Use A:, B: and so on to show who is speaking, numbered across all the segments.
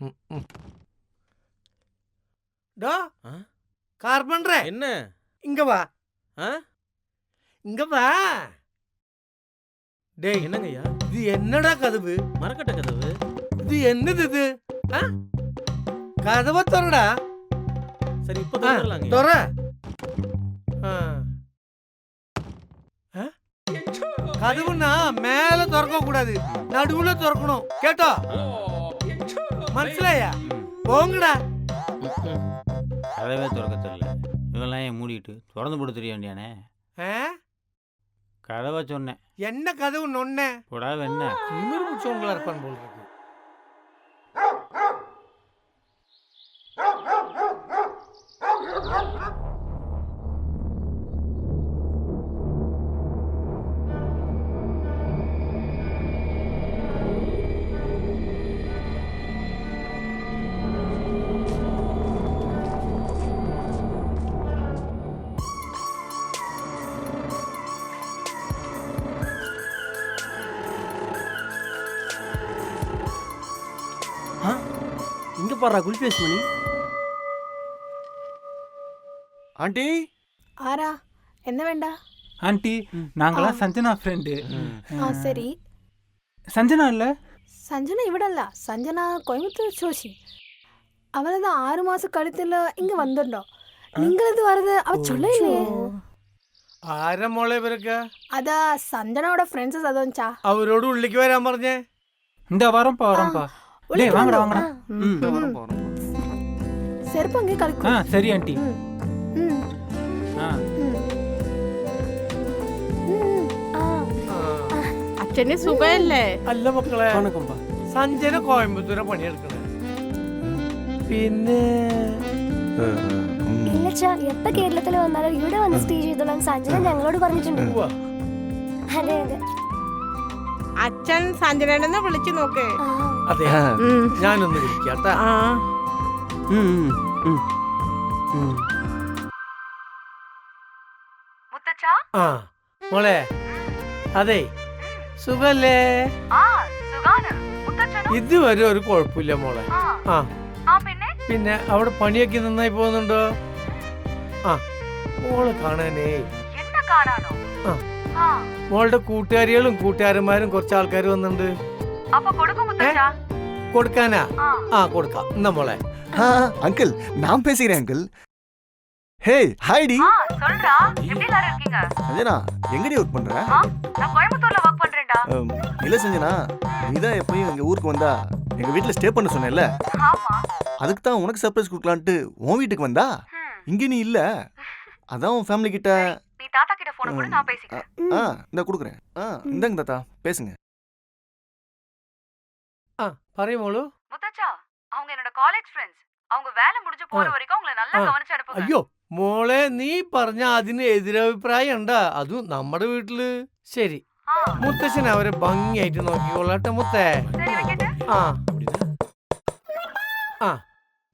A: ம், ம். டா
B: ஆ?
A: கார்பன்றே
B: என்ன
A: இங்க வா
B: ஆ?
A: இங்க வா டேய்
B: என்னங்க ஐயா
A: இது என்னடா கதவு
B: மரக்கட்ட கதவு
A: இது என்னது இது ஆ? கதவை திறடா
B: சரி இப்ப
A: ஆ,
B: திறக்கலாங்க
A: திற. ஆ? கதவுன்னா மேல திறக்க கூடாது. நடுவுல திறக்கணும். கேட்டோ? மனசிலாயா? போங்கடா.
C: கதவே திறக்க தெரியல. இவெல்லாம் ஏன் மூடிட்டு? திறந்து போட்டு தெரிய வேண்டியானே? கதவை சொன்னேன்.
A: என்ன கதவு நொன்ன?
C: போடா என்ன?
A: திமிரு பிடிச்சவங்களா இருப்பான் போல
D: பாடுறா குல்பேஸ் மணி
E: ஆண்டி
F: ஆரா என்ன வேண்டா
G: ஆண்டி நாங்களாம் சஞ்சனா ஃப்ரெண்டு
F: ஆ சரி
G: சஞ்சனா இல்ல
F: சஞ்சனா இவிடல்ல சஞ்சனா கோயம்புத்தூர் சோஷி அவளதான் ஆறு மாசம் கழுத்துல இங்க வந்துட்டோம் നിങ്ങളത് வரது அவ சொல்லலையே
A: ആരാ മോളെ ഇവരൊക്കെ
F: അതാ സഞ്ജനയുടെ ഫ്രണ്ട്സ് അതോച്ചാ
A: അവരോട് ഉള്ളിക്ക് വരാൻ പറഞ്ഞേ
G: இந்த வரம்பா வரம்பா டேய் வாங்கடா வாங்கடா
E: வரோம் போறோம்
F: செருப்பு அங்கே
G: ஆ
F: கலக்கும்
G: சரி ஆண்டி
F: ம். ம்.
G: ஆ
F: ம். ம். ആ.
H: അച്ഛന് സുഖല്ലേ
A: അല്ല മക്കളെ
D: வணக்கம்ப்பா
A: സഞ്ജന കോയമ്പത്തൂരെ പണിയെടുക്കണേ പിന്നെ
I: ഇല്ലച്ചാ എപ്പ കേരളത്തിൽ വന്നാലും ഇവിടെ വന്ന് സ്റ്റേ ചെയ്തോളാൻ സഞ്ജന ഞങ്ങളോട് പറഞ്ഞിട്ടുണ്ട്
A: ഉവ്വ.
I: അതെ അതെ
H: അച്ഛൻ സഞ്ജനനെന്ന് വിളിച്ചു നോക്ക്.
A: അതെ ഞാനൊന്ന് വിളിക്കാട്ടാ
H: ആ.
A: മോളെ. അതെ. സുഖല്ലേ? ഇതുവരെ ഒരു കുഴപ്പമില്ല മോളെ. ആ. പിന്നെ? അവിടെ പണിയൊക്കെ നന്നായി പോകുന്നുണ്ടോ? ആ മോൾ കാണാനേ? ആ. മോളുടെ കൂട്ടുകാരികളും കൂട്ടുകാരന്മാരും കുറച്ച് ആൾക്കാർ വന്നിട്ടുണ്ട് ഏ? കൊടുക്കാനാ ആ കൊടുക്കാം എന്നാ മോളെ
E: ஆ, அங்கிள் நான் பேசுகிறேன் அங்கிள் ஹே ஹாய்டி சஞ்சனா எங்கடி ஒர்க் பண்ற அம், இல்ல சஞ்சனா நீதான் எப்பயும் எங்க ஊருக்கு வந்தா எங்க வீட்ல ஸ்டே பண்ண சொன்னேல்ல அதுக்கு தான் உனக்கு சர்ப்ரைஸ் கொடுக்கலான்ட்டு உன் வீட்டுக்கு வந்தா இங்க நீ இல்ல அதான் உன் ஃபேமிலி கிட்ட ம். ஆ இந்த கொடுக்குறேன் ஆ இந்தாங்க தாத்தா பேசுங்க
A: ആ പറയൂ മോളു
J: முத்தச்சா அவங்க என்னோட காலேஜ் ஃப்ரெண்ட்ஸ் அவங்க வேலை முடிஞ்சு போற
A: ஆ.
J: வரைக்கும் அவங்கள நல்லா
A: ஆ.
J: கவனிச்சு அனுப்புங்க
A: അയ്യോ മോളെ നീ പറഞ്ഞ അതിന് എതിരഭിപ്രായം ഉണ്ടാ അതും നമ്മുടെ വീട്ടില് ശരി
J: ആ,
A: മുത്തശ്ശൻ അവരെ ഭംഗിയായിട്ട് നോക്കിക്കോളട്ടെ മുത്തേ
J: சரி வைக்கட்டு
A: ആ ആ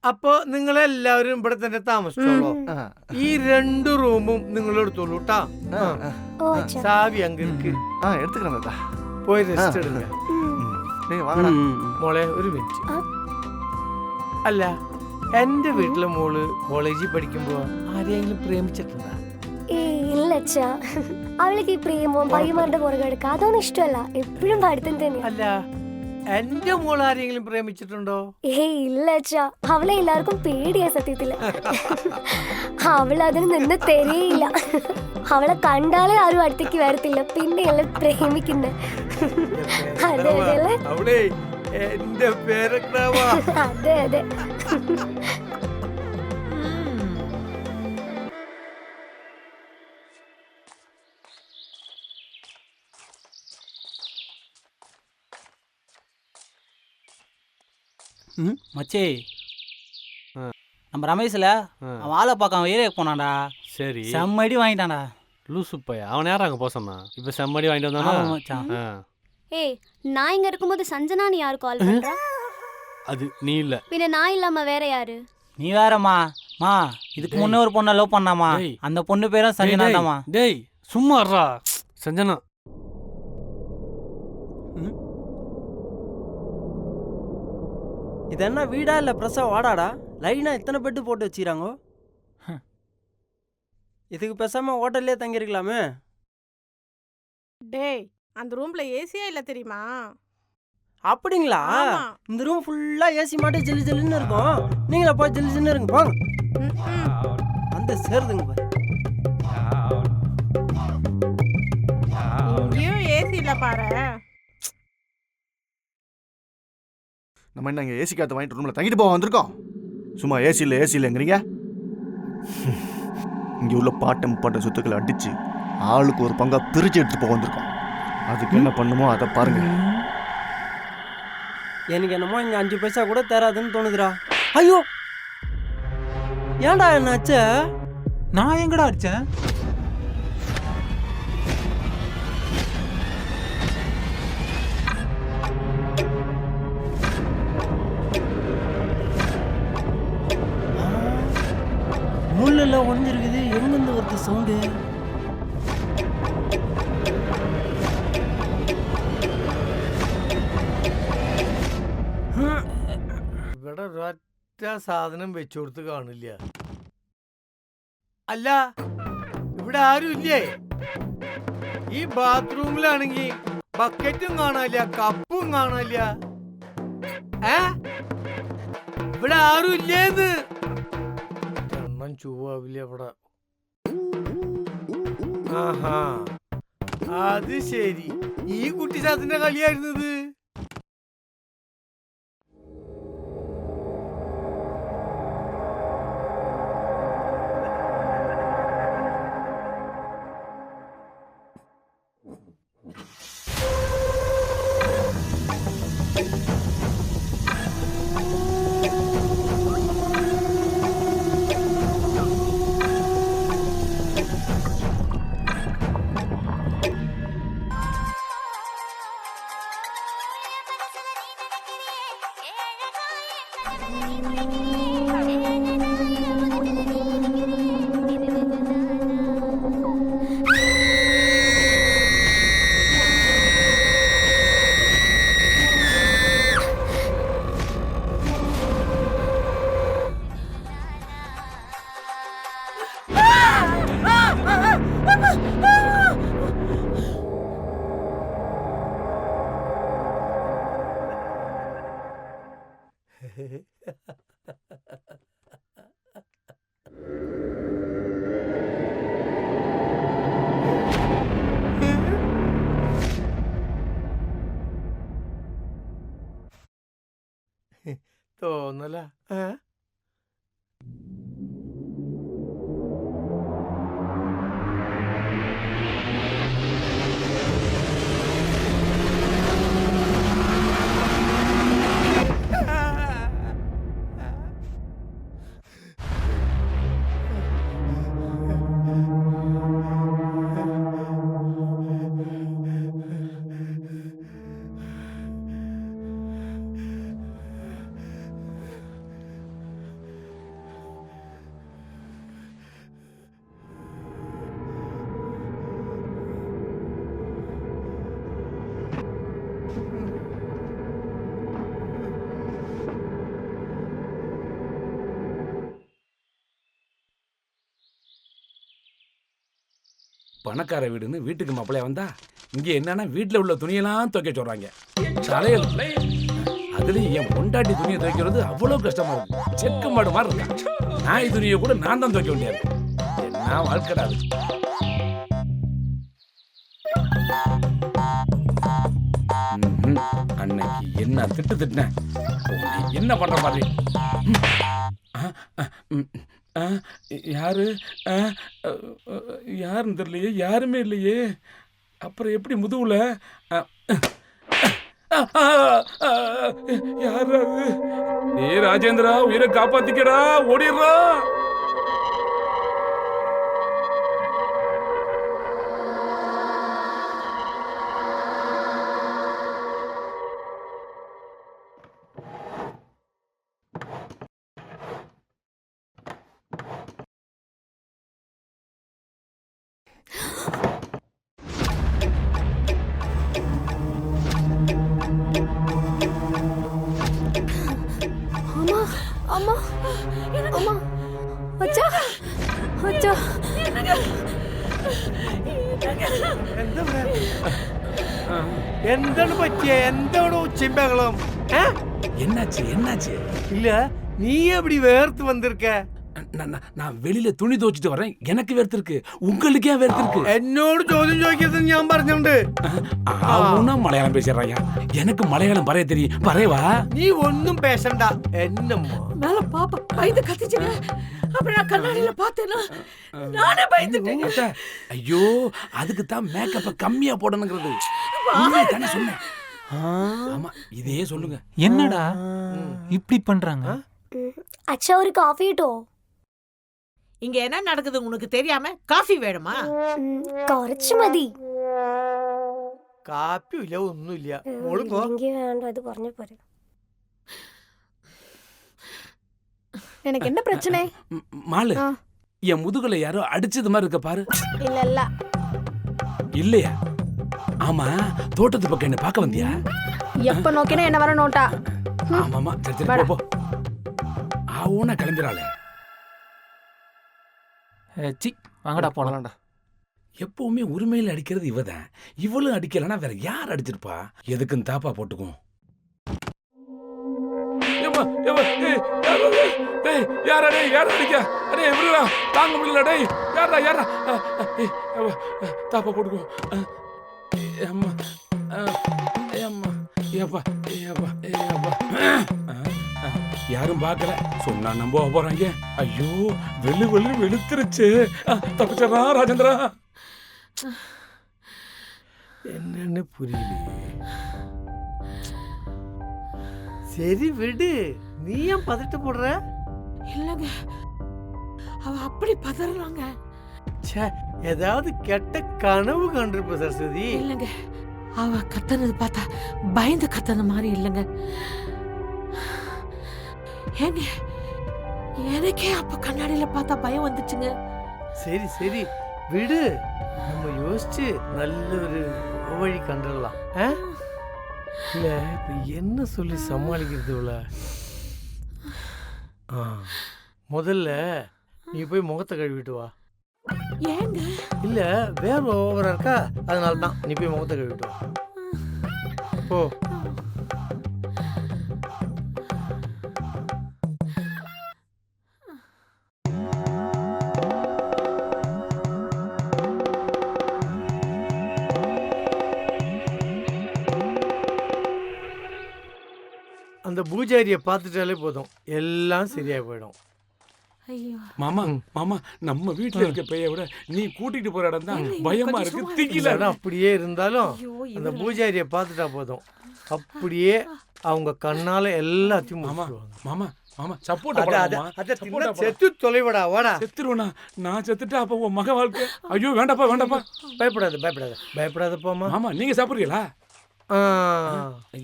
A: അപ്പൊ നിങ്ങൾ എല്ലാവരും ഇവിടെ തന്നെ താമസിച്ചോളൂ. ഈ രണ്ട് റൂമും നിങ്ങൾ എടുത്തോളൂ സാവി
E: ആ
A: പോയി റെസ്റ്റ് മോളെ ഒരു മിനിറ്റ്. അല്ല എന്റെ വീട്ടിലെ മോൾ കോളേജിൽ പഠിക്കുമ്പോ ആരെയെങ്കിലും പ്രേമിച്ചിട്ടുണ്ടോ?
I: ഇല്ലച്ചാ ഈ പ്രേമവും പയ്യന്മാരുടെ പുറകെ അതൊന്നും ഇഷ്ടമല്ല. എപ്പോഴും പഠിത്തം
A: അല്ല എന്റെ മോൾ ആരെങ്കിലും പ്രേമിച്ചിട്ടുണ്ടോ?
I: ഏയ് ഇല്ല അച്ഛാ. അവളെ എല്ലാവർക്കും പേടിയാ സത്യത്തിൽ. അവളതിന് നിന്ന് തെരയില്ല. അവളെ കണ്ടാലേ ആരും അടുത്തേക്ക് വരത്തില്ല. പിന്നെയല്ലേ പ്രേമിക്കുന്നത് അതെ അതെ അല്ലേ?
A: എന്റെ പേരക്രാവാ.
I: അതെ അതെ.
C: மச்சி.
B: ஆ.
C: நம்ம ரமேஷ்ல. அவன் ஆளை பார்க்க அவன் ஏரியாக்கு போனான்டா.
B: சரி.
C: செம்மடி வாங்கிட்டான்டா.
B: லூசு பையா அவன் யாரும் அங்க சொன்னான். இப்ப செம்மடி வாங்கிட்டு வந்தானா?
C: மச்சான்.
I: ஏய் நான் இங்க இருக்கும்போது சஞ்சனான்னு யார் கால் பண்றா?
B: அது நீ இல்ல.
I: பின்ன நான் இல்லாம வேற யாரு?
C: நீ வேறம்மா. மா இதுக்கு முன்னே ஒரு பொண்ணை லவ் பண்ணாமா. அந்த பொண்ணு பேரும்
B: டேய்,
C: சஞ்சனா
B: டேய், சும்மா சஞ்சனா.
D: இது என்ன வீடா இல்ல பிரசா வாடாடா? லைனா இத்தனை பெட்டு போட்டு வச்சிராங்க
G: ஹம்.
D: இதுக்கு பேசாம ஹோட்டல்லே தங்கியிருக்கலாமே.
H: டேய் அந்த ரூம்ல ஏசியே இல்ல தெரியுமா?
D: அப்படிங்களா?
H: ஆமா.
D: இந்த ரூம் ஃபுல்லா ஏசி மாட்டி ஜில்லு ஜில்லுன்னு இருக்கும். நீங்களே போய் ஜில்லு ஜில்லுன்னு இருங்க போங்க. வந்து சேருதுங்க பாரு.
H: இங்கேயும் ஏசி இல்ல பாரு
E: நம்ம என்ன இங்கே ஏசி காற்று வாங்கிட்டு ரூமில் தங்கிட்டு போக வந்திருக்கோம்? சும்மா ஏசி இல்லை ஏசி இல்லைங்கிறீங்க? இங்கே உள்ள பாட்டம் முப்பாட்ட சொத்துக்களை அடிச்சு ஆளுக்கு ஒரு பங்கா பிரிச்சு எடுத்துட்டு போக வந்திருக்கோம். அதுக்கு என்ன பண்ணுமோ அதை பாருங்க.
D: எனக்கு என்னமோ இங்க அஞ்சு பைசா கூட தராதுன்னு தோணுதுடா. ஐயோ! ஏன்டா என்னாச்சு
G: நான் எங்கடா அடிச்சேன்?
A: ഒരൊറ്റ സാധനം വെച്ചു കൊടുത്ത് കാണില്ല. അല്ല ഇവിടെ ആരും ഇല്ലേ? ഈ ബാത്റൂമിലാണെങ്കി ബക്കറ്റും കാണാനില്ല കപ്പും കാണാനില്ല. ഏ? ഇവിടെ ആരും ഇല്ലേന്ന്? എണ്ണം ചൊവ്വാവില്ല ഇവിടെ. ആഹാ അത് ശരി. ഈ കുട്ടി ചാത്തിന്റെ കളിയായിരുന്നത്?
K: பணக்கார வீடுன்னு வீட்டுக்கு மாப்பிள்ளைய வந்தா இங்க என்னன்னா வீட்டுல உள்ள துணியெல்லாம் துவைக்க சொல்றாங்க. தலையல் அதுலயும் என் பொண்டாட்டி துணியை துவைக்கிறது அவ்வளவு கஷ்டமா இருக்கு. செக்கு மாடு மாதிரி இருக்கா? நாய் துணியை கூட நான் தான் துவைக்க வேண்டியது என்ன வாழ்க்கடா அன்னைக்கு என்ன திட்டு திட்டினேன் என்ன பண்ற மாதிரி? யாரு? ஆ, யாருன்னு தெரியலையே யாருமே இல்லையே. அப்புறம் எப்படி முதுவில் ஆ, ஏ ராஜேந்திரா உயிரை காப்பாத்திக்கடா ஓடிடுறா.
A: அச்சோ എന്താണ് പറ്റിയ? എന്താണ് ഉച്ചയും ബഹളവും
K: என்னாச்சு என்னாச்சு
A: இல்ல நீ எப்படி வேர்த்து வந்திருக்க
K: நான் நான்- நான் வெளியில துணி துவைச்சிட்டு வரேன் எனக்கு வேர்த்திருக்கு உங்களுக்கு ஏன் வேர்த்திருக்கு
A: എന്നോട് ചോദ്യം ചോദിക്കരുത് ഞാൻ പറഞ്ഞിട്ടുണ്ട്
K: அவனும் மலையாளம் பேசுறாயா எனக்கு மலையாளம் பறைய தெரியும் பறையவா
A: നീ ഒന്നും പേശണ്ട എന്നെ
H: மேல பாப்பா பயந்து கத்திச்சுங்க அப்புறம் நான் கண்ணாடியில பார்த்தேன்னா நானே பயந்துட்டேன்
K: அத்தை, ஐயோ அதுக்கு தான் மேக்கப்ப கம்மியா போடணுங்கிறது உண்மையை தானே சொன்னேன் ஆமா இதே சொல்லுங்க
G: என்னடா இப்படி பண்றாங்க
I: அச்சா ஒரு காஃபி டோ
H: இங்க என்ன நடக்குது உனக்கு தெரியாம காஃபி வேணுமா
I: കുറച്ച് മതി
A: കാപ്പിയില്ല ഒന്നുമില്ല മോളും പോ
I: ഇല്ലെങ്കിൽ വേണ്ട അത് പറഞ്ഞ പോരെ
F: எனக்கு என்ன பிரச்சனை
K: ம், மாலு
F: ஆ.
K: என் முதுகுல யாரோ அடிச்சது மாதிரி இருக்க பாரு
F: இல்ல இல்ல
K: இல்லையா ஆமா தோட்டத்து பக்கம் என்ன பார்க்க வந்தியா
F: எப்ப நோக்கினா என்ன வர நோட்டா
K: ஆமாமா சரி சரி
F: வாடா.
K: போ, போ ஆவுனா கிளம்பிடாளே
G: சி வாங்கடா போலாம்
E: போலாம்டா.
K: எப்பவுமே உரிமையில அடிக்கிறது இவதான். இவளும் அடிக்கலன்னா வேற யார் அடிச்சிருப்பா? எதுக்கும் தாப்பா போட்டுக்கும் யாரா டேய் யாரா அடிக்க? அடே இவருடா தாங்க முடியல டேய். யாரா யாரா தாப்பா போட்டுக்கோ அம்மா அம்மா ஏப்பா ஏப்பா ஏப்பா யாரும் பார்க்கல. சொன்னா நம்ப போறாங்க. ஐயோ வெள்ளு வெள்ளு வெளுத்துருச்சு. தப்பிச்சரா ராஜேந்திரா.
A: என்னன்னு புரியலையே. சரி விடு. நீ ஏன் பதட்டப்படுற
H: இல்லங்க. அவ அப்படி பதறாங்க
A: ச்சே ஏதாவது கெட்ட கனவு கண்டிருப்ப சரஸ்வதி.
H: இல்லங்க. அவ கத்தனது பார்த்தா பயந்து கத்தன மாதிரி இல்லைங்க. ஏங்க எனக்கே அப்ப கண்ணாடியில பார்த்தா பயம் வந்துச்சுங்க.
A: சரி சரி. விடு. நம்ம யோசிச்சு நல்ல ஒரு வழி கண்டுடலாம்? இல்ல இப்ப என்ன சொல்லி சமாளிக்கிறது இவள ஆ. முதல்ல நீ போய் முகத்தை கழுவிட்டு வா.
H: ஏங்க?
A: இல்ல வேர்வை ஓவரா இருக்கா? அதனால தான் நீ போய் முகத்தை கழுவிட்டு வா. போ. அந்த பூஜாரியை பார்த்துட்டாலே போதும். எல்லாம் சரியா போயிடும்.
H: ஐயோ.
K: மாமா மாமா நம்ம வீட்டுல இருக்க பைய விட நீ கூட்டிட்டு போற இடம் தான் பயமா இருக்கு.
A: இல்லைன்னா அப்படியே இருந்தாலும் அந்த பூஜாரியை பார்த்துட்டா போதும். அப்படியே அவங்க கண்ணால எல்லாத்தையும்
K: மாமா. மாமா மாமா
A: தின்னா செத்து தொலைவடா வாடா.
K: செத்துருவனா? நான் செத்துட்டா அப்ப உன் மக வாழ்க்கை? ஐயோ வேண்டாப்பா வேண்டாப்பா.
A: பயப்படாத பயப்படாத. பயப்படாத போமா
K: மாமா நீங்க சாப்பிடுறீங்களா?
A: ஆ,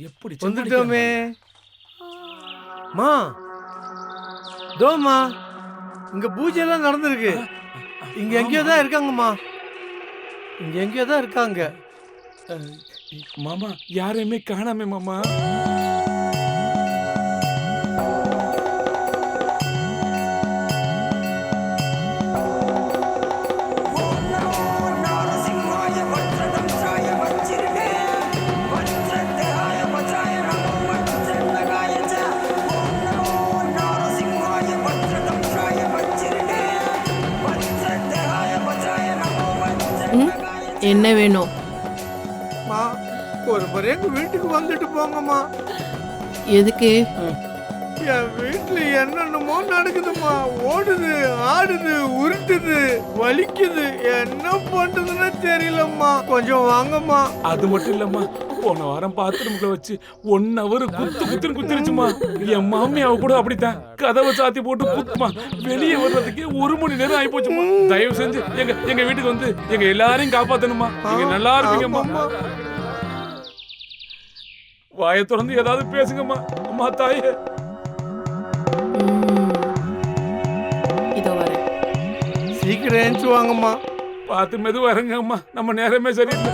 K: எப்படி
A: வந்துட்டோமே. மா. தோமா இங்க பூஜை எல்லாம் நடந்திருக்கு. இங்க எங்கேயோ தான் இருக்காங்கம்மா. இங்க எங்கேயோ தான் இருக்காங்க.
K: மாமா யாரையுமே காணாமே மாமா.
H: என்ன வேணும்?
A: மா ஒரு முறை எங்க வீட்டுக்கு வந்துட்டு போங்கம்மா.
H: எதுக்கு?
A: என் வீட்டுல என்னென்னமோ நடக்குதும்மா. ஓடுது ஆடுது உருட்டுது வலிக்குது. என்ன பண்றதுன்னு தெரியலம்மா. கொஞ்சம் வாங்கம்மா.
K: அது மட்டும் இல்லம்மா. போன வாரம் பாத்ரூம்ல வச்சு ஒன் ஹவர் குத்து குத்துன்னு குத்திருச்சுமா. என் மாமியாவ கூட அப்படித்தான். கதவை சாத்தி போட்டு குத்துமா. வெளியே வர்றதுக்கே ஒரு மணி நேரம் ஆகி போச்சுமா தயவு செஞ்சு எங்க எங்க வீட்டுக்கு வந்து எங்க எல்லாரையும் காப்பாத்தணுமா. நீங்க நல்லா இருப்பீங்கம்மா. வாயை திறந்து ஏதாவது பேசுங்கம்மா. அம்மா தாயே.
H: இதோ வரேன்.
A: சீக்கிரம் ஏஞ்சி வாங்கம்மா.
K: பார்த்து மெதுவா இருங்க அம்மா நம்ம நேரமே சரியில்லை.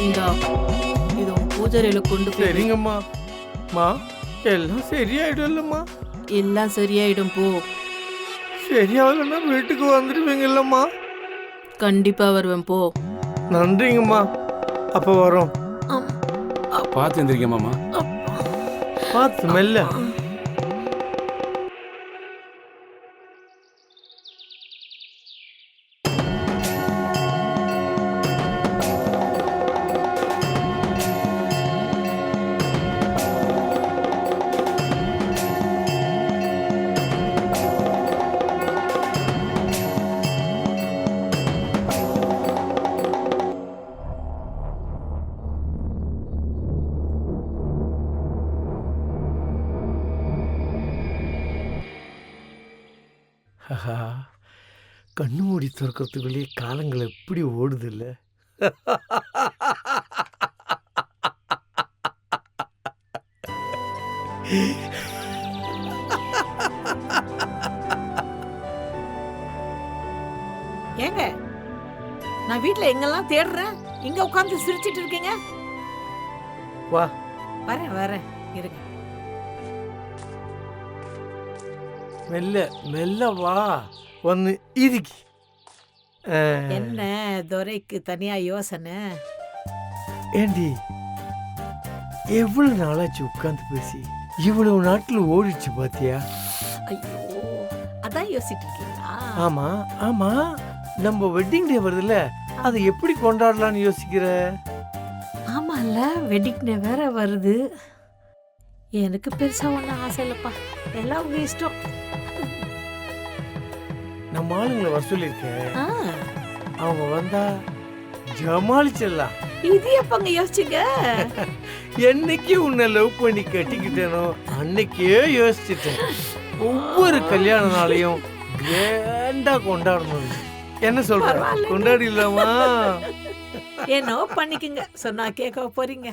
H: இந்தா இது உன் பூஜரையில கொண்டு போய்.
A: சரிங்கம்மா மா எல்லாம் சரியாயிடும் இல்லம்மா
H: எல்லாம் சரியாயிடும் போ
A: சரியாகலன்னா வீட்டுக்கு வந்துடுவீங்கல்லம்மா
H: கண்டிப்பா வருவேன் போ
A: நன்றிங்கம்மா அப்போ வரோம்
K: பார்த்து எந்திரிக்க மாமா
A: பார்த்து மெல்ல மூடி திறக்கிறதுக்குள்ளேயே காலங்கள் எப்படி ஓடுது இல்ல
H: ஏங்க நான் வீட்ல எங்கெல்லாம் தேடுறேன்? இங்க உட்கார்ந்து சிரிச்சிட்டு இருக்கீங்க?
A: வா.
H: வரேன் வரேன். இருங்க.
A: மெல்ல மெல்ல வா. வந்து இருக்கு ஆ,
H: என்ன துரைக்கு தனியா யோசனை?
A: ஏண்டி எவ்வளவு நாளாச்சு உட்கார்ந்து பேசி? இவ்வளவு நாட்கள் ஓடிச்சு பாத்தியா?
H: ஐயோ அதான் யோசிச்சுட்டு இருக்கீங்களா
A: ஆமா ஆமா. நம்ம வெட்டிங் டே வருதுல்ல அதை எப்படி கொண்டாடலாம்னு யோசிக்கிற?
H: ஆமால வெட்டிங் டே வேற வருது. எனக்கு பெருசா ஒன்றும் ஆசை இல்லைப்பா. எல்லாம் உங்க இஷ்டம்.
A: நம்ம ஆளுங்களை வர சொல்லியிருக்கேன். அவங்க வந்தா ஜமாளிச்சிடலாம்.
H: இது எப்பங்க யோசிச்சுங்க?
A: என்னைக்கு உன்னை லவ் பண்ணி கட்டிக்கிட்டேனோ அன்னைக்கே யோசிச்சுட்டேன். ஒவ்வொரு கல்யாண நாளையும் கிராண்டா கொண்டாடணும். என்ன சொல்ற. கொண்டாடிடலாமா?
H: என்னோ பண்ணிக்கங்க. சொன்னா கேட்க போறீங்க?